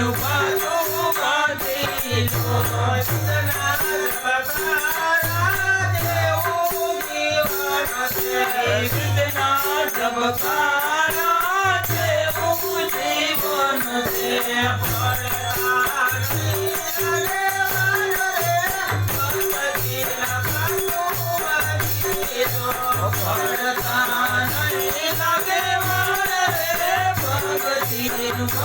Oh,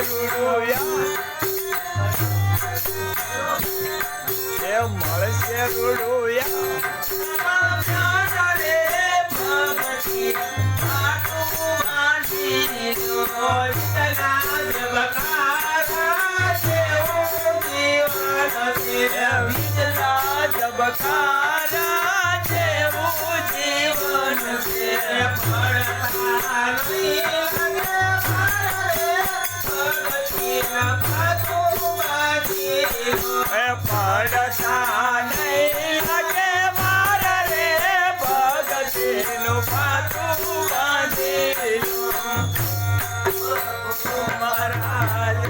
રૂડુયા એ મળશે રૂડુયા જબકારા જેવું જીવન છે પણ Yeah.